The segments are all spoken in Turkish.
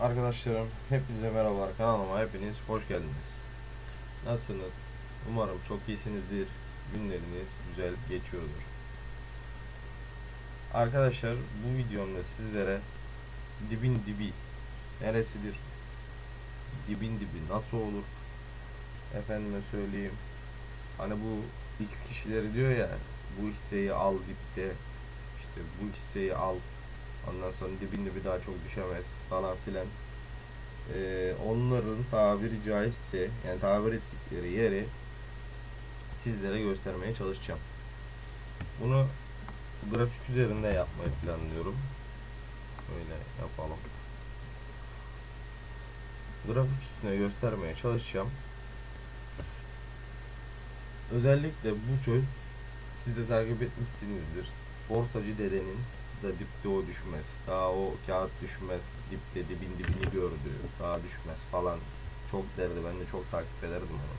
Arkadaşlarım hepinize merhabalar kanalıma hepiniz hoş geldiniz. Nasılsınız? Umarım çok iyisinizdir. Günleriniz güzel geçiyordur. Arkadaşlar bu videomda sizlere dibin dibi neresidir? Dibin dibi nasıl olur? Efendime söyleyeyim. Hani bu X kişileri diyor ya bu hisseyi al dipte işte bu hisseyi al Ondan sonra dibin dibi daha çok düşemez falan filan. Ee, onların tabiri caizse yani tabir ettikleri yeri sizlere göstermeye çalışacağım. Bunu grafik üzerinde yapmayı planlıyorum. Öyle yapalım. Grafik üstüne göstermeye çalışacağım. Özellikle bu söz siz de takip etmişsinizdir. Borsacı dedenin da dipte o düşmez. Daha o kağıt düşmez. Dipte dibin dibini gördü. Daha düşmez falan. Çok derdi. Ben de çok takip ederdim onu.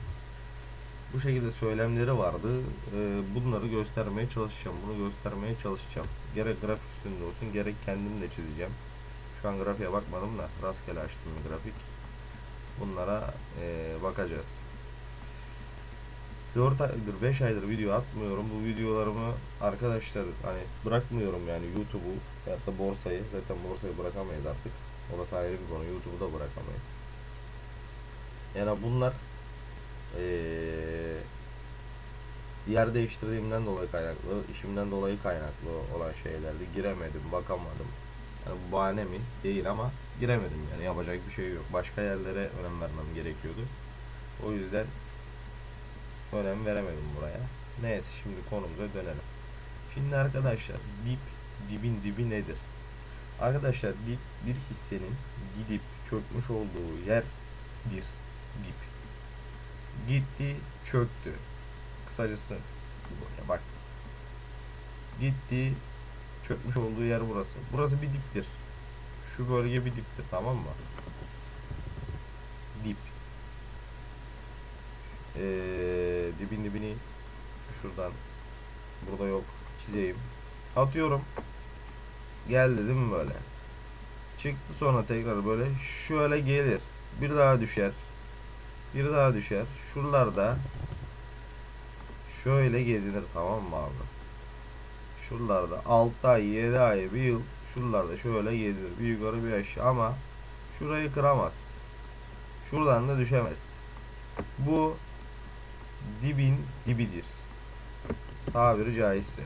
Bu şekilde söylemleri vardı. Ee, bunları göstermeye çalışacağım. Bunu göstermeye çalışacağım. Gerek grafik üstünde olsun gerek kendim de çizeceğim. Şu an grafiğe bakmadım da rastgele açtım grafik. Bunlara ee, bakacağız. 4 aydır 5 aydır video atmıyorum. Bu videolarımı arkadaşlar hani bırakmıyorum yani YouTube'u ya da borsayı. Zaten borsayı bırakamayız artık. Orası ayrı bir konu. YouTube'u da bırakamayız. Yani bunlar eee yer değiştirdiğimden dolayı kaynaklı, işimden dolayı kaynaklı olan şeylerdi. Giremedim, bakamadım. Yani bu bahane mi? Değil ama giremedim yani yapacak bir şey yok. Başka yerlere önem vermem gerekiyordu. O yüzden önem veremedim buraya. Neyse şimdi konumuza dönelim. Şimdi arkadaşlar dip dibin dibi nedir? Arkadaşlar dip bir hissenin gidip çökmüş olduğu yerdir. Dip. Gitti çöktü. Kısacası buraya bak. Gitti çökmüş olduğu yer burası. Burası bir diptir. Şu bölge bir diptir tamam mı? Dip. Ee, dibin dibini şuradan burada yok çizeyim. Atıyorum. Geldi değil mi böyle? Çıktı sonra tekrar böyle şöyle gelir. Bir daha düşer. Bir daha düşer. Şuralarda şöyle gezinir tamam mı abi? Şuralarda 6 ay 7 ay bir yıl şuralarda şöyle gezinir. Bir yukarı bir aşağı ama şurayı kıramaz. Şuradan da düşemez. Bu dibin dibidir. Tabiri caizse.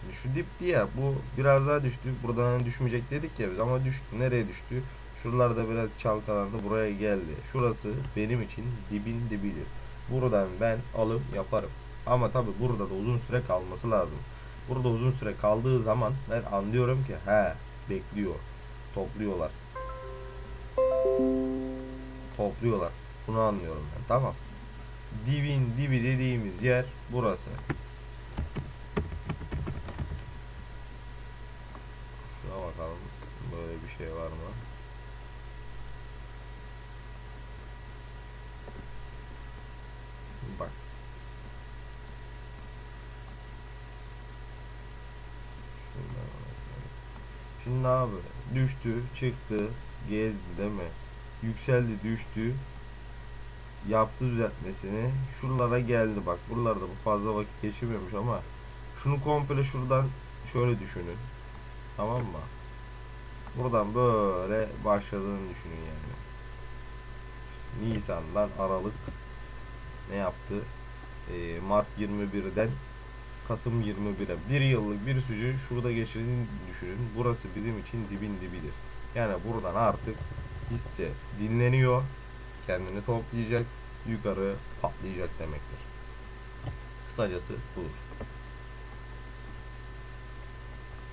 Şimdi şu dipti ya bu biraz daha düştü. Buradan hani düşmeyecek dedik ya biz ama düştü. Nereye düştü? Şuralarda biraz çalkalandı buraya geldi. Şurası benim için dibin dibidir. Buradan ben alım yaparım. Ama tabi burada da uzun süre kalması lazım. Burada uzun süre kaldığı zaman ben anlıyorum ki he bekliyor. Topluyorlar. Topluyorlar. Bunu anlıyorum ben. Tamam dibin dibi dediğimiz yer burası. Şuna bakalım. Böyle bir şey var mı? Bak. Şuradan bakalım. Şimdi abi düştü, çıktı, gezdi değil mi? Yükseldi, düştü, yaptı düzeltmesini. Şuralara geldi bak. Buralarda bu fazla vakit geçirmiyormuş ama şunu komple şuradan şöyle düşünün. Tamam mı? Buradan böyle başladığını düşünün yani. Nisan'dan Aralık ne yaptı? Ee, Mart 21'den Kasım 21'e bir yıllık bir sürecü şurada geçirdiğini düşünün. Burası bizim için dibin dibidir. Yani buradan artık hisse dinleniyor kendini toplayacak, yukarı patlayacak demektir. Kısacası budur.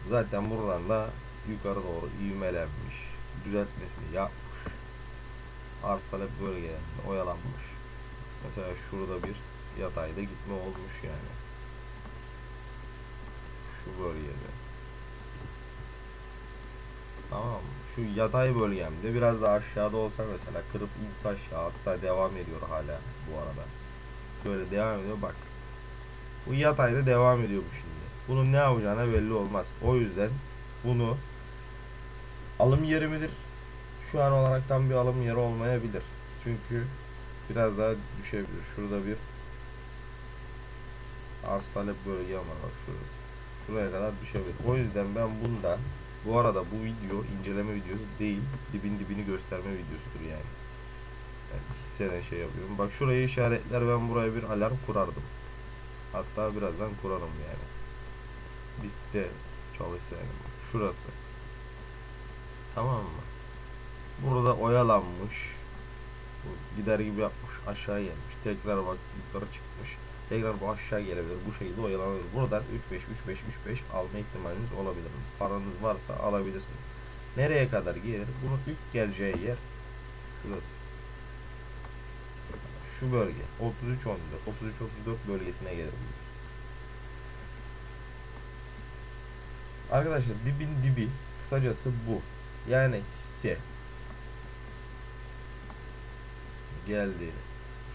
Zaten buradan da yukarı doğru ivmelenmiş, düzeltmesini yapmış. Arsal hep bölgelerinde oyalanmış. Mesela şurada bir yatayda gitme olmuş yani. Şu bölgede. Tamam? Şu yatay bölgemde biraz daha aşağıda olsa mesela kırıp inse aşağı hatta devam ediyor hala bu arada. Böyle devam ediyor bak. Bu yatayda devam ediyor bu şimdi. Bunun ne yapacağına belli olmaz. O yüzden bunu alım yeri midir? şu an olaraktan bir alım yeri olmayabilir. Çünkü biraz daha düşebilir. Şurada bir arz talep bölge var şurası. Şuraya kadar düşebilir. O yüzden ben bunda bu arada bu video inceleme videosu değil. Dibin dibini gösterme videosudur yani. yani hisseden şey yapıyorum. Bak şurayı işaretler ben buraya bir alarm kurardım. Hatta birazdan kurarım yani. Liste çalışsa yani. Şurası. Tamam mı? Burada oyalanmış. Gider gibi yapmış. Aşağı gelmiş. Tekrar bak yukarı çıkmış. Tekrar bu aşağı gelebilir. Bu şekilde oyalanabilir. Buradan 3-5 3-5 3-5 alma ihtimaliniz olabilir. Paranız varsa alabilirsiniz. Nereye kadar gelir? Bunun ilk geleceği yer şurası. Şu bölge. 33 14 33 34 bölgesine gelir. Arkadaşlar dibin dibi kısacası bu. Yani hisse geldi.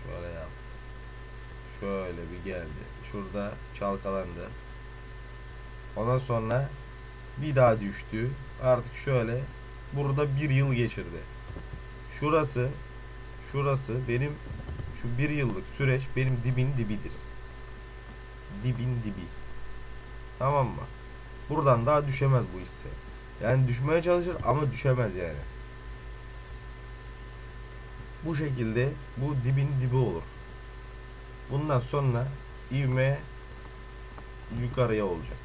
Şöyle yap. Şöyle bir geldi. Şurada çalkalandı. Ondan sonra bir daha düştü. Artık şöyle burada bir yıl geçirdi. Şurası şurası benim şu bir yıllık süreç benim dibin dibidir. Dibin dibi. Tamam mı? Buradan daha düşemez bu hisse. Yani düşmeye çalışır ama düşemez yani. Bu şekilde bu dibin dibi olur. Bundan sonra ivme yukarıya olacak.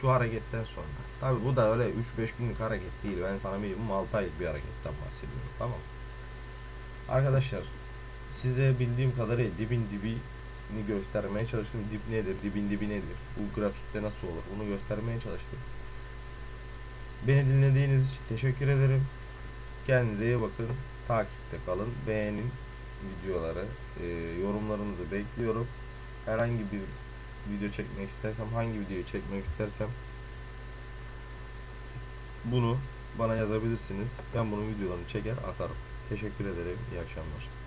Şu hareketten sonra. Tabi bu da öyle 3-5 günlük hareket değil. Ben sana minimum 6 aylık bir hareketten bahsediyorum. Tamam. Arkadaşlar size bildiğim kadarıyla dibin dibini göstermeye çalıştım. Dip nedir? Dibin dibi nedir? Bu grafikte nasıl olur? Bunu göstermeye çalıştım. Beni dinlediğiniz için teşekkür ederim. Kendinize iyi bakın. Takipte kalın. Beğenin videoları. e, yorumlarınızı bekliyorum. Herhangi bir video çekmek istersem, hangi videoyu çekmek istersem bunu bana yazabilirsiniz. Ben bunun videolarını çeker atarım. Teşekkür ederim. İyi akşamlar.